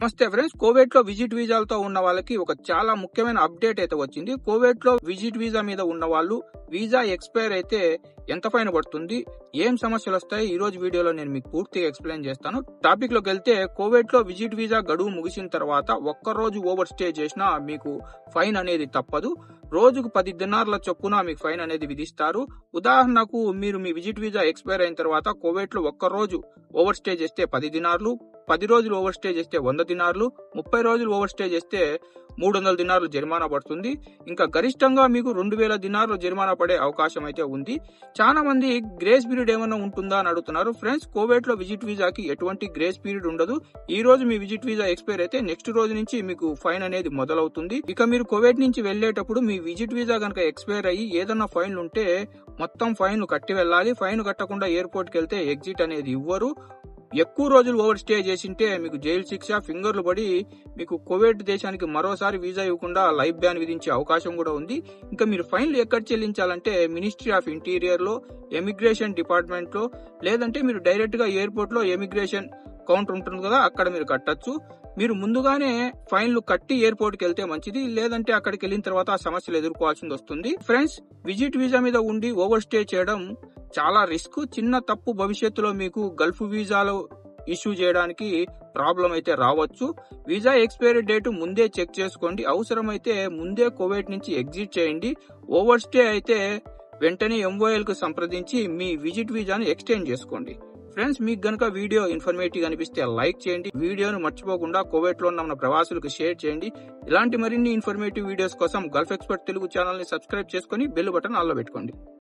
నమస్తే ఫ్రెండ్స్ కోవిడ్లో విజిట్ వీజాలతో ఉన్న వాళ్ళకి ఒక చాలా ముఖ్యమైన అప్డేట్ అయితే వచ్చింది. కోవిడ్లో విజిట్ వీజా మీద ఉన్న వాళ్ళు వీజా ఎక్స్పైర్ అయితే ఎంత ఫైన్ పడుతుంది ఏం సమస్యలు వస్తాయి ఈ రోజు వీడియోలో నేను మీకు పూర్తిగా ఎక్స్ప్లెయిన్ చేస్తాను. టాపిక్లోకి వెళ్తే కోవిడ్లో విజిట్ వీజా గడువు ముగిసిన తర్వాత ఒక్క రోజు ఓవర్ స్టే చేసినా మీకు ఫైన్ అనేది తప్పదు. రోజుకు పది దినార్ల చొప్పున మీకు ఫైన్ అనేది విధిస్తారు. ఉదాహరణకు మీరు మీ విజిట్ వీజా ఎక్స్పైర్ అయిన తర్వాత కోవిడ్లో ఒక్క రోజు ఓవర్ స్టే చేస్తే పది దినార్లు పది రోజులు ఓవర్ స్టే చేస్తే వంద దినార్లు ముప్పై రోజులు ఓవర్ స్టే చేస్తే మూడు వందల దినార్లు జరిమానా పడుతుంది. ఇంకా గరిష్టంగా మీకు రెండు వేల దినార్లు జరిమానా పడే అవకాశం అయితే ఉంది. చాలా మంది గ్రేస్ పీరియడ్ ఏమైనా ఉంటుందా అని అడుగుతున్నారు. ఫ్రెండ్స్ కోవిడ్లో విజిట్ వీసాకి ఎటువంటి గ్రేస్ పీరియడ్ ఉండదు. ఈ రోజు మీ విజిట్ వీసా ఎక్స్పైర్ అయితే నెక్స్ట్ రోజు నుంచి మీకు ఫైన్ అనేది మొదలవుతుంది. ఇక మీరు కోవిడ్ నుంచి వెళ్ళేటప్పుడు మీ విజిట్ వీసా కనుక ఎక్స్పైర్ అయ్యి ఏదన్నా ఫైన్ ఉంటే మొత్తం ఫైన్ కట్టి వెళ్ళాలి. ఫైన్ కట్టకుండా ఎయిర్పోర్ట్కి వెళ్తే ఎగ్జిట్ అనేది ఇవ్వరు. ఎక్కువ రోజులు ఓవర్ స్టే చేసింటే మీకు జైలు శిక్ష ఫింగర్లు పడి మీకు కోవిడ్ దేశానికి మరోసారి వీసా ఇవ్వకుండా లైఫ్ బ్యాన్ విధించే అవకాశం కూడా ఉంది. ఇంకా మీరు ఫైన్లు ఎక్కడ చెల్లించాలంటే మినిస్ట్రీ ఆఫ్ ఇంటీరియర్లో ఎమిగ్రేషన్ డిపార్ట్మెంట్లో లేదంటే మీరు డైరెక్ట్గా ఎయిర్పోర్ట్లో ఎమిగ్రేషన్ కౌంటర్ ఉంటుంది కదా అక్కడ మీరు కట్టచ్చు. మీరు ముందుగానే ఫైన్లు కట్టి ఎయిర్పోర్ట్కి వెళ్తే మంచిది లేదంటే అక్కడికి వెళ్ళిన తర్వాత ఆ సమస్యలు ఎదుర్కోవాల్సింది వస్తుంది. ఫ్రెండ్స్ విజిట్ వీసా మీద ఉండి ఓవర్ స్టే చేయడం చాలా రిస్క్ చిన్న తప్పు భవిష్యత్తులో మీకు గల్ఫ్ వీజాలు ఇష్యూ చేయడానికి ప్రాబ్లం అయితే రావచ్చు. వీసా ఎక్స్పైరీ డేట్ ముందే చెక్ చేసుకోండి. అవసరమైతే ముందే కోవిడ్ నుంచి ఎగ్జిట్ చేయండి. ఓవర్ స్టే అయితే వెంటనే ఎంఓఎల్కు సంప్రదించి మీ విజిట్ వీజాను ఎక్స్టెండ్ చేసుకోండి. ఫ్రెండ్స్ మీకు గనక వీడియో ఇన్ఫర్మేటివ్ అనిపిస్తే లైక్ చేయండి. వీడియోను మర్చిపోకుండా కోవేట్లో ఉన్న మన ప్రవాసులకు షేర్ చేయండి. ఇలాంటి మరిన్ని ఇన్ఫర్మేటివ్ వీడియోస్ కోసం గల్ఫ్ ఎక్స్పర్ట్ తెలుగు ఛానల్ని సబ్స్క్రైబ్ చేసుకుని బెల్ బటన్ ఆల్లో పెట్టుకోండి.